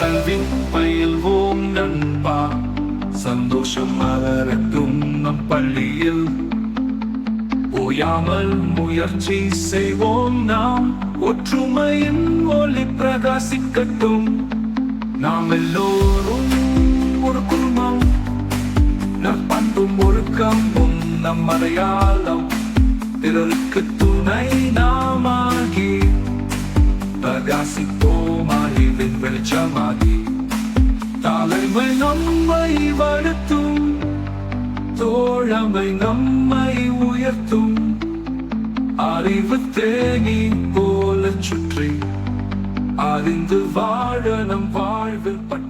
கல்வி பயில்வோம் நண்பா சந்தோஷம் மலரட்டும் நம் பள்ளியில். ஓயாமல் முயற்சி செய்வோம் நாம். ஒற்றுமையின் ஒளி பிரகாசிக்கட்டும். நாம் எல்லோரும் ஒரு குடும்பம். நற்பண்பும் ஒழுக்கமும் நம் அடையாளம். பிறருக்கு துணை நாமாகி. பிரகாசிப்போம் தலைமை நம்மை வளர்த்தும் தோழமை நம்மை உயர்த்தும். அறிவு தேனி போல சுற்றி அறிந்து வாழ நம் வாழ்வில் பட்ட